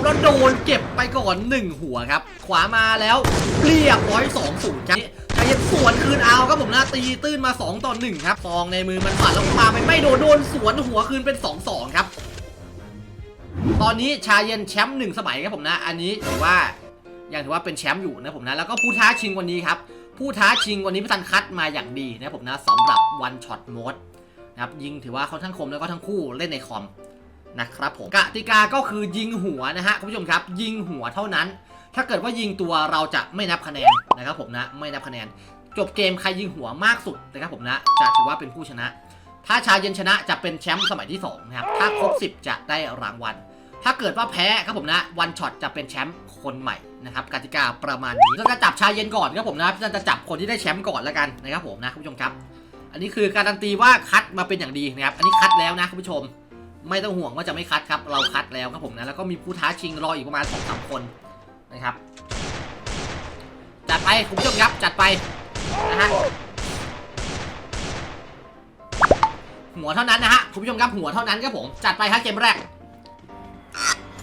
อบแล้วโดนเก็บไปก่อนหนึ่งหัวครับ ขวามาแล้วเรียบร้อยสองศูนย์ครับใจเย็นสวนคืนเอาครับผมนะตีตื้นมา 2 ต่อ 1 ครับฟองในมือมันฝัดแล้วปาไปไม่โดนโดนสวนหัวคืนเป็น 2 2 ครับ ตอนนี้ชาเย็นแชมป์หนึ่งสมัยครับผมนะ อันนี้ถือว่ายังถือว่าเป็นแชมป์อยู่นะผมนะแล้วก็ผู้ท้าชิงวันนี้ครับผู้ท้าชิงวันนี้พี่ตันคัดมาอย่างดีนะผมนะสำหรับ one shot mode นะครับยิงถือว่าเขาทั้งคมแล้วก็ทั้งคู่เล่นในคอม นะครับผมกติกาก็คือยิงหัวนะฮะคุณผู้ชมครับ ยิงหัวเท่านั้น ถ้าเกิดว่ายิงตัวเราจะไม่นับคะแนนนะครับผมนะไม่นับคะแนน จบเกมใครยิงหัวมากสุดนะครับผมนะจะถือว่าเป็นผู้ชนะ ถ้าชายเย็นชนะจะเป็นแชมป์สมัยที่สองนะครับถ้าครบ 10 จะได้รางวัลถ้าเกิดว่าแพ้ครับผมนะวันช็อตจะเป็นแชมป์คนใหม่นะครับกติกาประมาณนี้เราจะจับชายเย็นก่อนครับผมนะพี่จะจับคนที่ได้แชมป์ก่อนแล้วกันนะครับผมนะคุณผู้ชมครับ อันนี้คือการันตีว่าคัดมาเป็นอย่างดีนะครับอันนี้คัดแล้วนะคุณผู้ชม ไม่ต้องห่วงว่าจะไม่คัดครับ เราคัดแล้วครับผมนะ แล้วก็มีผู้ท้าชิงรออีกประมาณ2องสาคนนะครับ จัดไปคุณผู้ชมครับจัดไปนะฮะหัวเท่านั้นนะฮะคุณผู้ชมครับหัวเท่านั้นครับผมจัดไปฮะเกมแรก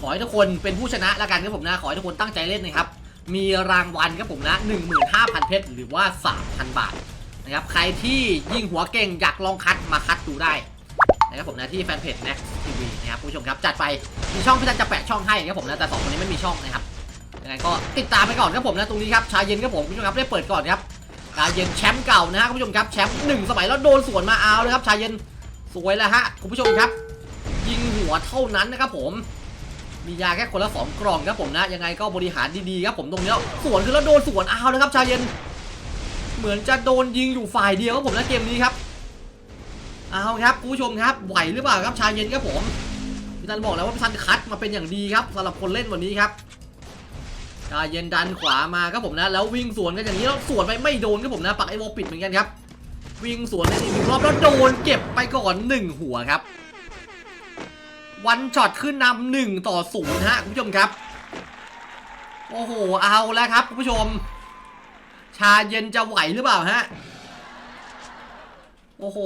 ขอให้ทุกคนเป็นผู้ชนะแล้วกันครับผมนะ ขอให้ทุกคนตั้งใจเล่นนะครับมีรางวัลครับผมนะ15,000 เพชรหรือว่า 3,000 บาทนะครับใครที่ยิงหัวเก่งอยากลองคัดมาคัดดูได้ นะครับผมนะที่แฟนเพจ Next TV นะครับผู้ชมครับจัดไปมีช่องพี่ตันจะแปะช่องให้นะครับผมนะแต่สองคนนี้ไม่มีช่องนะครับยังไงก็ติดตามไปก่อนครับผมนะตรงนี้ครับชาเย็นครับผมคุณผู้ชมครับได้เปิดก่อนครับชาเย็นแชมป์เก่านะฮะคุณผู้ชมครับแชมป์หนึ่งสมัยแล้วโดนสวนมาเอาเลยครับชาเย็นสวยแล้วฮะคุณผู้ชมครับ ยิงหัวเท่านั้นนะครับผมมียาแค่คนละสองกล่องครับผมนะยังไงก็บริหารดีๆครับผมตรงนี้สวนคือแล้วโดนสวนเอาเลยครับชาเย็น เหมือนจะโดนยิงอยู่ฝ่ายเดียวครับผมนะเกมนี้ครับ เอาครับคุณผู้ชมครับไหวหรือเปล่าครับชายเย็นครับผมพี่ตันบอกแล้วว่าพี่ตันคัดมาเป็นอย่างดีครับสำหรับคนเล่นวันนี้ครับชายเย็นดันขวามาครับผมนะ แล้ววิ่งสวนกันอย่างนี้แล้วสวนไปไม่โดนครับผมนะปักไอวอลปิดเหมือนกันครับ วิ่งสวนในอีกรอบแล้วโดนเก็บไปก่อนหนึ่งหัวครับ วันช็อตขึ้นนำหนึ่งต่อศูนย์ฮะคุณผู้ชมครับ โอ้โหเอาแล้วครับคุณผู้ชม ชาเย็นจะไหวหรือเปล่าฮะ โอ้โห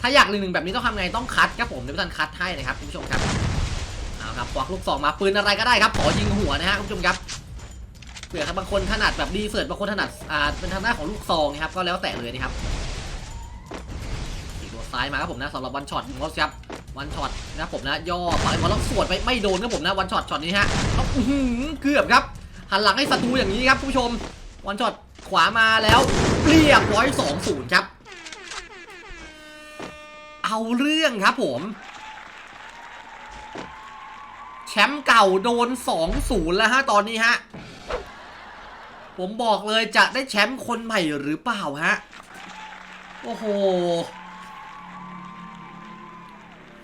ถ้าอยากหนึ่งหนึ่งแบบนี้ต้องทำไงต้องคัดครับผมเดี๋ยวพี่ตันคัดให้นะครับคุณผู้ชมครับ เอาครับควักลูกซองมาปืนอะไรก็ได้ครับ ขอยิงหัวนะฮะคุณผู้ชมครับเผื่อบางคนถนัดแบบดีเซิร์ตบางคนถนัดอ่าเป็นทางด้านของลูกซองนะครับก็แล้วแต่เลยนะครับตัวซ้ายมาครับผมนะสำหรับวันช็อตของเขาครับวันช็อตนะผมนะย่อไปบอลแล้วสวดไปไม่โดนครับผมนะวันช็อตช็อตนี้ฮะเอาอื้อหือเกือบครับหันหลังให้ศัตรูอย่างนี้ครับผู้ชมวันช็อตขวามาแล้วเรียบร้อยสองศูนย์ครับ เอาเรื่องครับผม แชมป์เก่าโดน 2 0 แล้วฮะตอนนี้ฮะ ผมบอกเลยจะได้แชมป์คนใหม่หรือเปล่าฮะ โอ้โห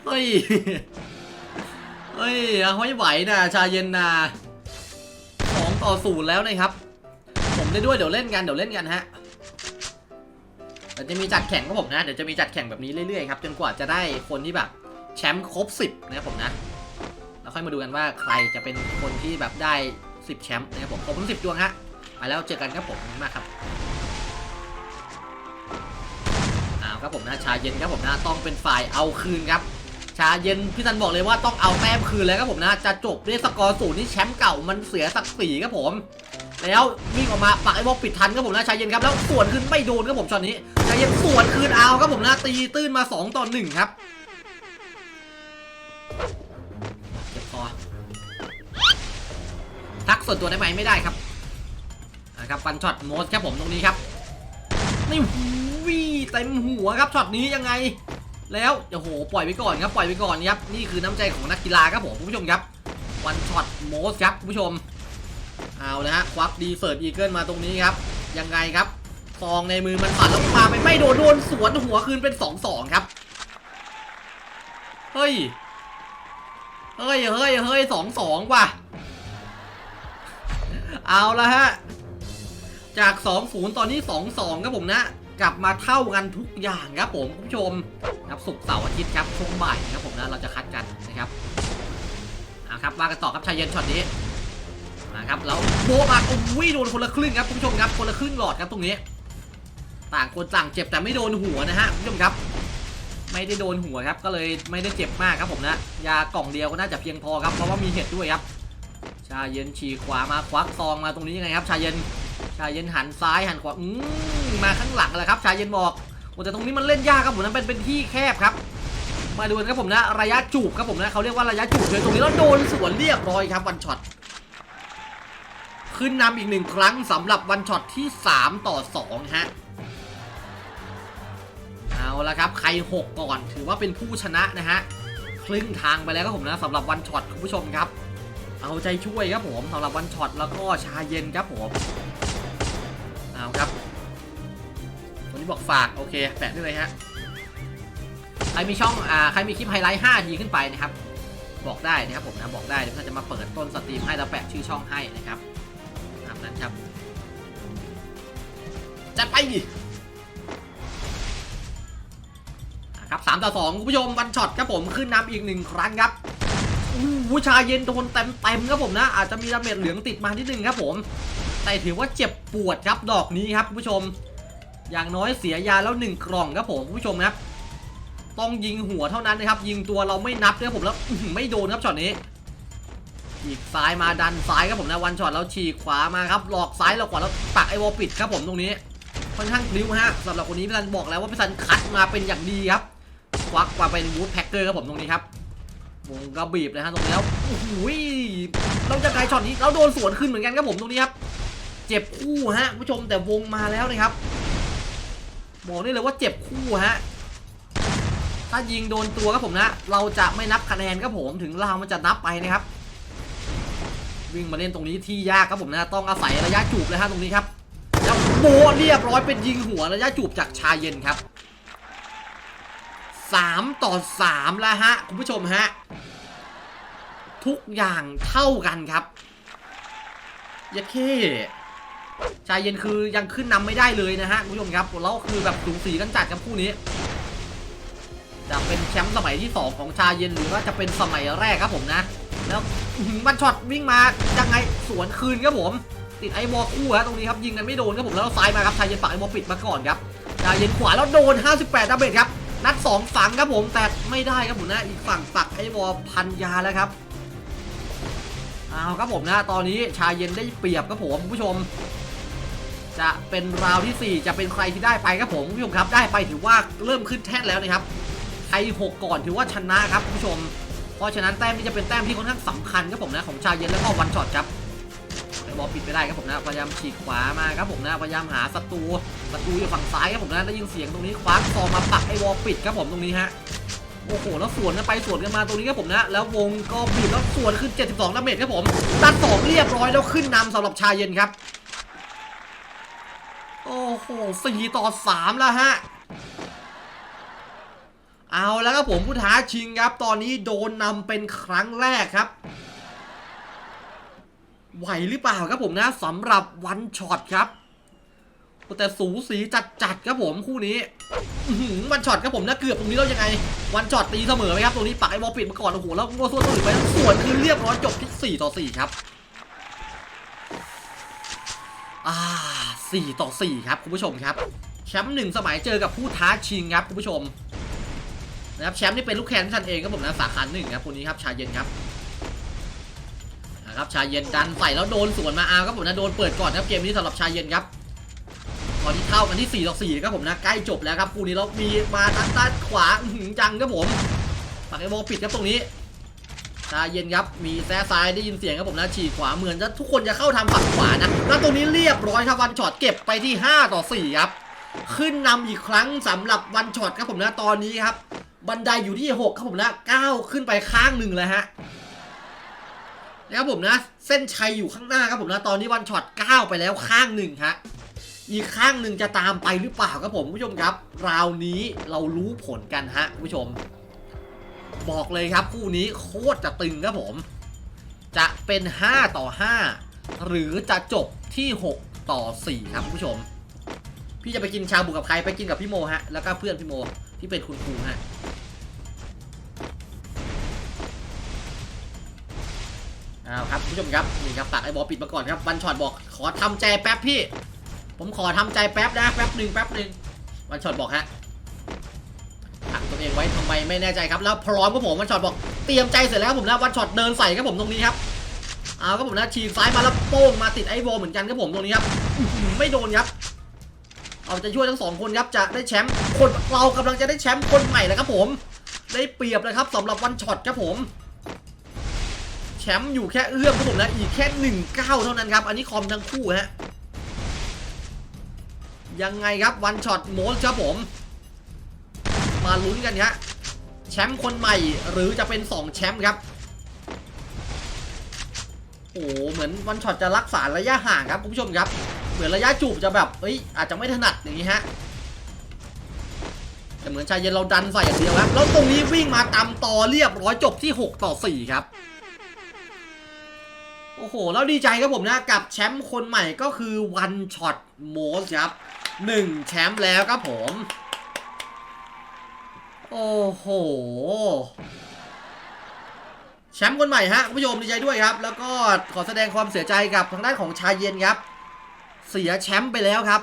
เฮ้ย เฮ้ยเอาไม่ไหวนะชาเย็นนะสองต่อศูนย์แล้วนะครับ ผมได้ด้วยเดี๋ยวเล่นกันเดี๋ยวเล่นกันฮะ ดี๋ยวจะมีจัดแข่งกับผมนะ เดี๋ยวจะมีจัดแข่งแบบนี้เรื่อยๆครับจนกว่าจะได้คนที่แบบแชมป์ครบ 10 นะครับผมนะ แล้วค่อยมาดูกันว่าใครจะเป็นคนที่แบบได้ 10 แชมป์นะครับผมผมทั้ง10ดวงฮะไปแล้วเจอกันครับผมมากครับอ้าวครับผมนะชาเย็นครับผมนะต้องเป็นฝ่ายเอาคืนครับ ชาเย็นพี่ตันบอกเลยว่าต้องเอาแต้มคืนแล้วครับผมนะจะจบด้วยสกอร์ศูนย์ที่แชมป์เก่ามันเสียศักดิ์ศรีครับผม แล้ววิ่งออกมาปักไอ้บอลปิดทันครับผมนะชาเย็นครับแล้วสวนขึ้นไม่โดนครับผมช็อตนี้ชาเย็นสวนคืนเอาครับผมนะตีตื้นมา 2ต่อ1ครับเจ็บคอทักส่วนตัวได้ไหมไม่ได้ครับนะครับฟันช็อตโมสครับผมตรงนี้ครับนี่หูวีเต็มหัวครับช็อตนี้ยังไง แล้วโอ้โหปล่อยไปก่อนครับปล่อยไปก่อนครับนี่คือน้ำใจของนักกีฬาครับผมคุณผู้ชมครับวันช็อตโมสครับคุณผู้ชม เอาละฮะควักดีเฟิร์ดอีเกิลมาตรงนี้ครับ ยังไงครับซองในมือมันฝัดแล้วพาไปไม่โดนโดนสวนหัวคืนเป็น2องสองครับ เฮ้ย เฮ้ยเฮ้ยเฮ้ยสองสองว่ะ เอาละฮะ จาก2องศูนย์ตอนนี้2องสองครับผมนะ กลับมาเท่ากันทุกอย่างครับผมคุณผู้ชมครับศุกเสาร์อาทิตย์ครับช่วงบ่ายนะครับผมนะเราจะคัดกันนะครับเอาครับว่ากันต่อครับชายเย็นช็อตนี้ นะครับแล้วโบะมาโอ้ยโดนคนละครึ่งครับคุณผู้ชมครับคนละครึ่งหลอดครับตรงนี้ ต่างคนต่างเจ็บแต่ไม่โดนหัวนะฮะคุณผู้ชมครับ ไม่ได้โดนหัวครับก็เลยไม่ได้เจ็บมากครับผมนะยากล่องเดียวก็น่าจะเพียงพอครับเพราะว่ามีเห็ดด้วยครับชาเย็นฉีขวามาควักซองมาตรงนี้ยังไงครับ ชาเย็นชาเย็นหันซ้ายหันขวาอืมมาข้างหลังแหละครับ ชาเย็นบอกโอ้แต่ตรงนี้มันเล่นยากครับผมนะเป็นเป็นที่แคบครับมาดูกันครับผมนะ ระยะจูบครับผมนะเขาเรียกว่าระยะจูบเลยตรงนี้แล้วโดนสวนเรียบร้อยครับวันช็อต ขึ้นนำอีกหนึ่งครั้งสำหรับวันช็อตที่ 3 ต่อ 2 ฮะ เอาละครับ ใคร 6 ก่อนถือว่าเป็นผู้ชนะนะฮะ ครึ่งทางไปแล้วครับผมนะสำหรับวันช็อตคุณผู้ชมครับ เอาใจช่วยครับผมสำหรับวันช็อตแล้วก็ชาเย็นครับผมเอาครับวันนี้บอกฝากโอเค แปะได้เลยฮะใครมีช่องอ่าใครมีคลิปไฮไลท์5ทีขึ้นไปนะครับบอกได้นะครับผมนะบอกได้เดี๋ยวถ้าจะมาเปิดต้นสตรีมให้แล้วแปะชื่อช่องให้นะครับ นั้นครับ จัดไปดิอะครับสามต่อสองคุณผู้ชมวันช็อตครับผมขึ้นนำอีกหนึ่งครั้งครับอู้หูชายเย็นโดนเต็มเต็มๆครับผมนะ อาจจะมีดาเมจเหลืองติดมานิดนึงครับผม แต่ถือว่าเจ็บปวดครับดอกนี้ครับคุณผู้ชม อย่างน้อยเสียยาแล้วหนึ่งกล่องครับผมคุณผู้ชมครับ ต้องยิงหัวเท่านั้นนะครับ ยิงตัวเราไม่นับนะครับผมแล้วอื้อหือไม่โดนครับช็อตนี้ ฉีกซ้ายมาดันซ้ายครับผมนะวันช็อตแล้วฉีกขวามาครับหลอกซ้ายหลอกขวาแล้วปักไอวอลปิดครับผมตรงนี้ค่อนข้างพลิ้วฮะสำหรับคนนี้พี่ซันบอกแล้วว่าพี่ซันคัดมาเป็นอย่างดีครับควักมาเป็นวูดแพ็กเกอร์ครับผมตรงนี้ครับวงกระบีบเลยฮะตรงนี้แล้วโอ้โหเราจะไกลช็อตนี้เราโดนสวนขึ้นเหมือนกันครับผมตรงนี้ครับเจ็บคู่ฮะผู้ชมแต่วงมาแล้วนะครับบอกได้เลยว่าเจ็บคู่ฮะถ้ายิงโดนตัวครับผมนะ เราจะไม่นับคะแนนครับผมถึงเรามันจะนับไปนะครับ วิ่งมาเล่นตรงนี้ที่ยากครับผมนะต้องอาศัยระยะจูบเลยฮะตรงนี้ครับแล้วโบเรียบร้อยเป็นยิงหัวระยะจูบจากชาเย็นครับ 3 ต่อ 3 แล้วฮะ คุณผู้ชมฮะ ทุกอย่างเท่ากันครับยาเคชาเย็นคือยังขึ้นนำไม่ได้เลยนะฮะคุณผู้ชมครับแล้วคือแบบสูสีกันจัดกับคู่นี้ จะเป็นแชมป์สมัยที่ 2 ของชาเย็นหรือว่าจะเป็นสมัยแรกครับผมนะ แล้วมันช็อตวิ่งมายังไงสวนคืนครับผม ติดไอ้บอคู่ฮะตรงนี้ครับยิงกันไม่โดนครับผมแล้วซ้ายมาครับชายเย็นปักไอ้บอปิดมาก่อนครับชายเย็นขวาแล้วโดน 58ดาเมจครับนัด 2 ฝังครับผมแต่ไม่ได้ครับผมนะอีกฝั่งปักไอ้บอพันยาแล้วครับเอาครับผมนะตอนนี้ชายเย็นได้เปรียบครับผมผู้ชม จะเป็นราวที่ 4 จะเป็นใครที่ได้ไปครับผมผู้ชมครับ ได้ไปถือว่าเริ่มขึ้นแท่นแล้วนะครับใครหกก่อนถือว่าชนะครับผู้ชม ราะฉะนั้นแต้มนี้จะเป็นแต้มที่ค่อนข้างสำคัญครับผมนะของชาเย็นแล้วก็วันช็อตครับไอ้บอลปิดไม่ได้ครับผมนะพยายามฉีกขวามาครับผมนะพยายามหาศัตรูศัตรูอยู่ฝั่งซ้ายครับผมนะได้ยินเสียงตรงนี้คว้าซองมาปักไอ้วอลปิดครับผมตรงนี้ฮะโอ้โหแล้วสวนกันไปสวนกันมาตรงนี้ครับผมนะ แล้ววงก็บีบแล้วสวนขึ้น 72ดาเมจครับผมตัดสองเรียบร้อยแล้วขึ้นนำสำหรับชาเย็นครับ โอ้โหสี่ต่อสามแล้วฮะ เอาแล้วครับผมผู้ท้าชิงครับ ตอนนี้โดนนำเป็นครั้งแรกครับ ไหวหรือเปล่าครับผมนะสำหรับวันช็อตครับ แต่สูสีจัดๆครับผมคู่นี้วันช็อตครับผมนะเกือบตรงนี้แล้วยังไง วันช็อตตีเสมอไหมครับตรงนี้ปักไอ้บอลปิดมาก่อนโอ้โหแล้วงัวส่วนตัวไปส่วนคือเรียบร้อยจบที่4ต่อ4ครับอ่า4ต่อ4ครับคุณผู้ชมครับแชมป์หนึ่งสมัยเจอกับผู้ท้าชิงครับคุณผู้ชม นะครับแชมป์นี่เป็นลูกแคนท่านเองครับผมนะสาขาหนึ่งครับคนนี้ครับชาเย็นครับนะครับชาเย็นดันใส่แล้วโดนสวนมาอาครับผมนะโดนเปิดก่อนครับเกมนี้สำหรับชาเย็นครับตอนนี้เท่ากันที่4ต่อ4ครับผมนะใกล้จบแล้วครับคู่นี้เรามีมาทางด้านขวาหือจังครับผมปักไอ้บอปิดครับตรงนี้ชาเย็นครับมีแซ่ซ้ายได้ยินเสียงครับผมนะฉีกขวาเหมือนจะทุกคนจะเข้าทางฝั่งขวานะแล้วตรงนี้เรียบร้อยครับวันช็อตเก็บไปที่ 5 ต่อ4ครับขึ้นนำอีกครั้งสำหรับวันช็อตครับผมนะตอนนี้ครับ บันไดอยู่ที่ 6 ครับผมนะ 9 ขึ้นไปข้างหนึ่งเลยฮะนะครับผมนะ เส้นชัยอยู่ข้างหน้าครับผมนะ ตอนนี้วันช็อต 9 ไปแล้วข้างหนึ่งฮะอีกข้างหนึ่งจะตามไปหรือเปล่าครับผมผู้ชมครับ ราวนี้เรารู้ผลกันฮะผู้ชม บอกเลยครับคู่นี้โคตรจะตึงครับผม จะเป็น 5 ต่อ 5 หรือจะจบที่ 6 ต่อ 4 ครับผู้ชม พี่จะไปกินชาบูกับใครไปกินกับพี่โมฮะแล้วก็เพื่อนพี่โมที่เป็นคุณครูฮะ เอาครับผู้ชมครับนี่ครับปักไอ้บอลปิดมาก่อนครับวันช็อตบอกขอทำใจแป๊บพี่ ผมขอทำใจแป๊บนะแป๊บหนึ่งแป๊บหนึ่งวันช็อตบอกฮะปักตัวเองไว้ทำไมไม่แน่ใจครับแล้วพร้อมครับผมวันช็อตบอกเตรียมใจเสร็จแล้วครับผมนะวันช็อตเดินใส่ครับผมตรงนี้ครับเอาครับผมนะฉีกซ้ายมาแล้วโป้งมาติดไอ้โวเหมือนกันครับผมตรงนี้ครับไม่โดนครับเอาจะช่วยทั้งสองคนครับจะได้แชมป์คนเรากำลังจะได้แชมป์คนใหม่แล้วครับผมได้เปรียบเลยครับสำหรับวันช็อตครับผม แชมป์อยู่แค่เอื้อมครับผมนะอีกแค่หนึ่งเก้าเท่านั้นครับ อันนี้คอมทั้งคู่ฮะยังไงครับวันช็อตโมสครับผม มาลุ้นกันครับแชมป์คนใหม่หรือจะเป็น 2 แชมป์ครับโอ้โหเหมือนวันช็อตจะรักษาระยะห่างครับคุณผู้ชมครับ เหมือนระยะจูบจะแบบเอ้ยอาจจะไม่ถนัดอย่างนี้ฮะแต่เหมือนชายเย็นเราดันใส่อย่างเดียวครับแล้วตรงนี้วิ่งมาตามต่อเรียบร้อยจบที่ 6 ต่อ 4 ครับ อ้โห แล้วดีใจครับผมนะ กับแชมป์คนใหม่ก็คือวันช็อตโมสครับหนึ่งแชมป์แล้วครับผม โอ้โห แชมป์คนใหม่ฮะคุณผู้ชมดีใจด้วยครับ แล้วก็ขอแสดงความเสียใจกับทางด้านของชายเย็นครับ เสียแชมป์ไปแล้วครับ